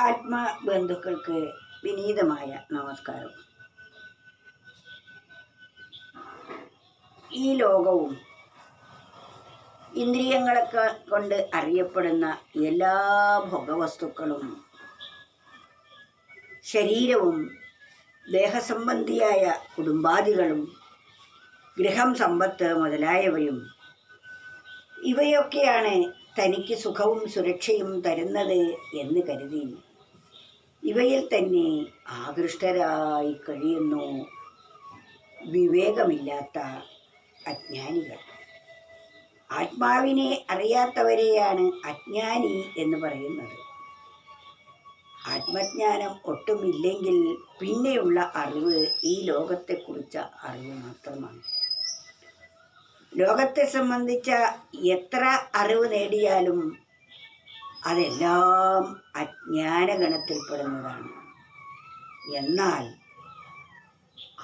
ആത്മബന്ധുക്കൾക്ക് വിനീതമായ നമസ്കാരം. ഈ ലോകവും ഇന്ദ്രിയങ്ങളൊക്കെ കൊണ്ട് അറിയപ്പെടുന്ന എല്ലാ ഭോഗവസ്തുക്കളും ശരീരവും ദേഹസംബന്ധിയായ കുടുംബാദികളും ഗൃഹം സമ്പത്ത് മുതലായവയും ഇവയൊക്കെയാണ് തനിക്ക് സുഖവും സുരക്ഷയും തരുന്നത് എന്ന് കരുതി. ഇവയിൽ തന്നെ ആകൃഷ്ടരായി കഴിയുന്നു വിവേകമില്ലാത്ത അജ്ഞാനികൾ. ആത്മാവിനെ അറിയാത്തവരെയാണ് അജ്ഞാനി എന്ന് പറയുന്നത്. ആത്മജ്ഞാനം ഒട്ടുമില്ലെങ്കിൽ പിന്നെയുള്ള അറിവ് ഈ ലോകത്തെക്കുറിച്ച അറിവ് മാത്രമാണ്. ലോകത്തെ സംബന്ധിച്ച എത്ര അറിവ് നേടിയാലും അതെല്ലാം അജ്ഞാനഗണത്തിൽപ്പെടുന്നതാണ്. എന്നാൽ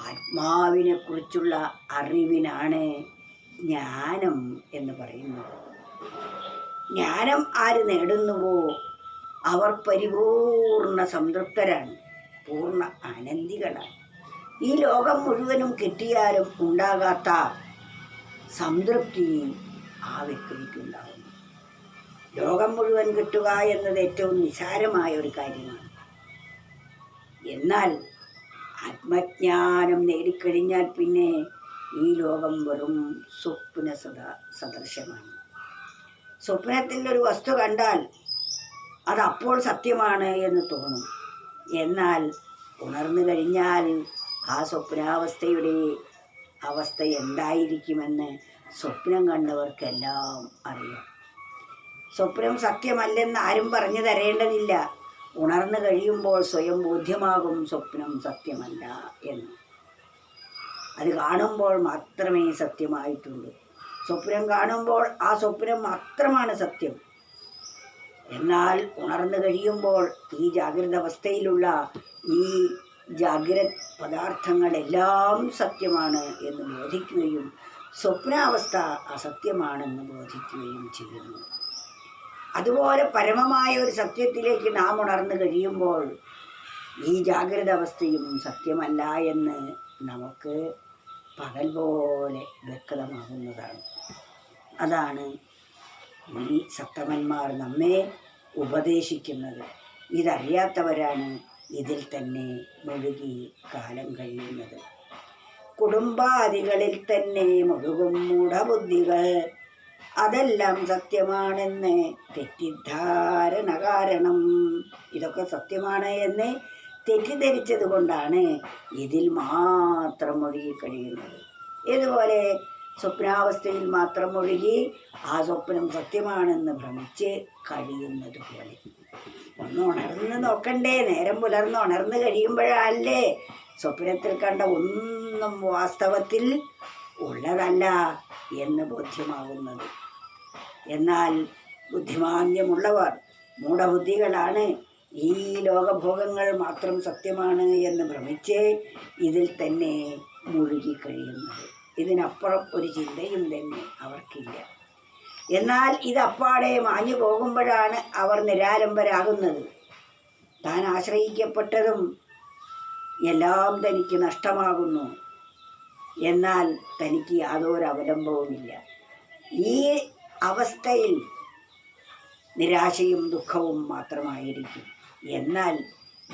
ആത്മാവിനെക്കുറിച്ചുള്ള അറിവിനാണ് ജ്ഞാനം എന്ന് പറയുന്നത്. ജ്ഞാനം ആര് നേടുന്നുവോ അവർ പരിപൂർണ സംതൃപ്തരാണ് പൂർണ ആനന്ദികളാണ്. ഈ ലോകം മുഴുവനും കിട്ടിയാലും ഉണ്ടാകാത്ത സംതൃപ്തി ആ വ്യക്തിക്കുണ്ടാകുന്നു ലോകം മുഴുവൻ കിട്ടുക എന്നത് ഏറ്റവും നിസാരമായ ഒരു കാര്യമാണ്. എന്നാൽ ആത്മജ്ഞാനം നേടിക്കഴിഞ്ഞാൽ പിന്നെ ഈ ലോകം വെറും സ്വപ്ന സദ സദൃശമാണ് സ്വപ്നത്തിൽ ഒരു വസ്തു കണ്ടാൽ അത് അപ്പോൾ സത്യമാണ് എന്ന് തോന്നും. എന്നാൽ ഉണർന്നു കഴിഞ്ഞാൽ ആ സ്വപ്നാവസ്ഥയുടെ അവസ്ഥ എന്തായിരിക്കുമെന്ന് സ്വപ്നം കണ്ടവർക്കെല്ലാം അറിയാം. സ്വപ്നം സത്യമല്ലെന്ന് ആരും പറഞ്ഞു തരേണ്ടതില്ല. ഉണർന്നു കഴിയുമ്പോൾ സ്വയം ബോധ്യമാകും സ്വപ്നം സത്യമല്ല എന്ന്. അത് കാണുമ്പോൾ മാത്രമേ സത്യമായിട്ടുള്ളൂ. സ്വപ്നം കാണുമ്പോൾ ആ സ്വപ്നം മാത്രമാണ് സത്യം. എന്നാൽ ഉണർന്നു കഴിയുമ്പോൾ ഈ ജാഗ്രത അവസ്ഥയിലുള്ള ഈ ജാഗ്ര പദാർത്ഥങ്ങളെല്ലാം സത്യമാണ് എന്ന് ബോധിക്കുകയും സ്വപ്നാവസ്ഥ അസത്യമാണെന്ന് ബോധിക്കുകയും ചെയ്യുന്നു. അതുപോലെ പരമമായ ഒരു സത്യത്തിലേക്ക് നാം ഉണർന്നു കഴിയുമ്പോൾ ഈ ജാഗ്രത അവസ്ഥയും സത്യമല്ല എന്ന് നമുക്ക് പകൽ പോലെ വ്യക്തമാകുന്നതാണ്. അതാണ് ഈ സപ്തമന്മാർ നമ്മെ ഉപദേശിക്കുന്നത്. ഇതറിയാത്തവരാണ് ഇതിൽ തന്നെ മുഴുകി കാലം കഴിയുന്നത്. കുടുംബാദികളിൽ തന്നെ മുഴുകും മൂഢബുദ്ധികൾ. അതെല്ലാം സത്യമാണെന്ന് തെറ്റിദ്ധാരണ കാരണം ഇതൊക്കെ സത്യമാണ് എന്ന് തെറ്റിദ്ധരിച്ചത് കൊണ്ടാണ് ഇതിൽ മാത്രം ഒഴുകി കഴിയുന്നത്. ഇതുപോലെ സ്വപ്നാവസ്ഥയിൽ മാത്രം ഒഴുകി ആ സ്വപ്നം സത്യമാണെന്ന് ഭ്രമിച്ച് കഴിയുന്നത് പോലെ. ഒന്ന് ഉണർന്ന് നോക്കണ്ടേ നേരം പുലർന്ന് ഉണർന്ന് കഴിയുമ്പോഴല്ലേ സ്വപ്നത്തിൽ കണ്ട ഒന്നും വാസ്തവത്തിൽ ഉള്ളതല്ല എന്ന് ബോധ്യമാകുന്നത്. എന്നാൽ ബുദ്ധിമാന്യമുള്ളവർ മൂഢബുദ്ധികളാണ്. ഈ ലോകഭോഗങ്ങൾ മാത്രം സത്യമാണ് എന്ന് ഭ്രമിച്ച് ഇതിൽ തന്നെ മുഴുകി കഴിയുന്നത് ഇതിനപ്പുറം ഒരു ചിന്തയും തന്നെ അവർക്കില്ല. എന്നാൽ ഇത് അപ്പാടെ മാഞ്ഞു പോകുമ്പോഴാണ് അവർ നിരാലംബരാകുന്നത്. താൻ ആശ്രയിക്കപ്പെട്ടതും എല്ലാം തനിക്ക് നഷ്ടമാകുന്നു. എന്നാൽ തനിക്ക് യാതൊരു അവലംബവുമില്ല. ഈ അവസ്ഥയിൽ നിരാശയും ദുഃഖവും മാത്രമായിരിക്കും. എന്നാൽ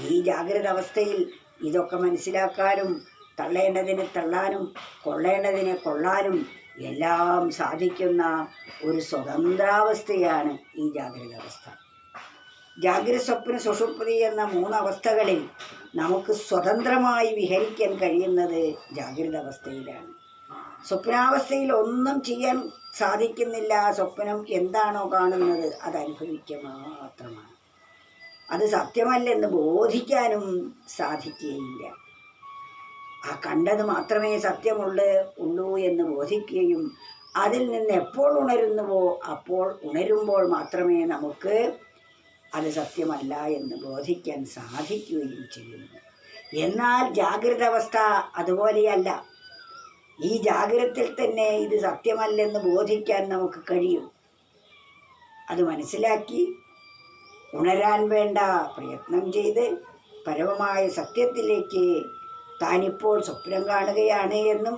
ഈ ജാഗ്രത അവസ്ഥയിൽ ഇതൊക്കെ മനസ്സിലാക്കാനും തള്ളേണ്ടതിനെ തള്ളാനും കൊള്ളേണ്ടതിനെ കൊള്ളാനും എല്ലാം സാധിക്കുന്ന ഒരു സ്വതന്ത്രാവസ്ഥയാണ് ഈ ജാഗ്രത അവസ്ഥ. ജാഗ്രത സ്വപ്ന സുഷുപ്തി എന്ന മൂന്നവസ്ഥകളിൽ നമുക്ക് സ്വതന്ത്രമായി വിഹരിക്കാൻ കഴിയുന്നത് ജാഗ്രത അവസ്ഥയിലാണ്. സ്വപ്നാവസ്ഥയിൽ ഒന്നും ചെയ്യാൻ സാധിക്കുന്നില്ല. സ്വപ്നം എന്താണോ കാണുന്നത് അത് അനുഭവിക്കുക മാത്രമാണ് അത് സത്യമല്ലെന്ന് ബോധിക്കാനും സാധിക്കുകയില്ല. ആ കണ്ടത് മാത്രമേ സത്യമുള്ളൂ ഉള്ളൂ എന്ന് ബോധിക്കുകയും അതിൽ നിന്ന് എപ്പോൾ ഉണരുന്നുവോ അപ്പോൾ ഉണരുമ്പോൾ മാത്രമേ നമുക്ക് അത് സത്യമല്ല എന്ന് ബോധിക്കാൻ സാധിക്കുകയും ചെയ്യുന്നു. എന്നാൽ ജാഗ്രത അവസ്ഥ അതുപോലെയല്ല. ഈ ജാഗ്രത്തിൽ തന്നെ ഇത് സത്യമല്ലെന്ന് ബോധിക്കാൻ നമുക്ക് കഴിയും. അത് മനസ്സിലാക്കി ഉണരാൻ വേണ്ട പ്രയത്നം ചെയ്ത് പരമമായ സത്യത്തിലേക്ക് താനിപ്പോൾ സ്വപ്നം കാണുകയാണ് എന്നും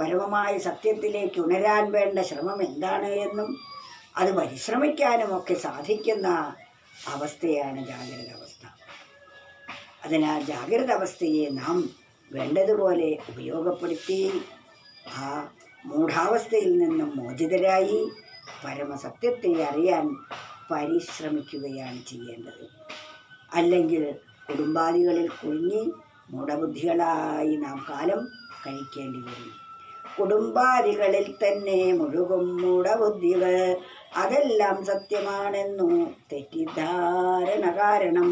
പരമമായ സത്യത്തിലേക്ക് ഉണരാൻ വേണ്ട ശ്രമം എന്താണ് എന്നും അത് പരിശ്രമിക്കാനുമൊക്കെ സാധിക്കുന്ന അവസ്ഥയാണ് ജാഗ്രത അവസ്ഥ അതിനാൽ ജാഗ്രത അവസ്ഥയെ നാം വേണ്ടതുപോലെ ഉപയോഗപ്പെടുത്തി ആ മൂഢാവസ്ഥയിൽ നിന്നും മോചിതരായി പരമസത്യത്തെ അറിയാൻ പരിശ്രമിക്കുകയാണ് ചെയ്യേണ്ടത്. അല്ലെങ്കിൽ കുടുംബാദികളിൽ കുഞ്ഞി മൂഢബുദ്ധികളായി നാം കാലം കഴിക്കേണ്ടി വരും. കുടുംബാദികളിൽ തന്നെ മുഴുകും മൂഢബുദ്ധികൾ. അതെല്ലാം സത്യമാണെന്നു തെറ്റിദ്ധാരണ കാരണം.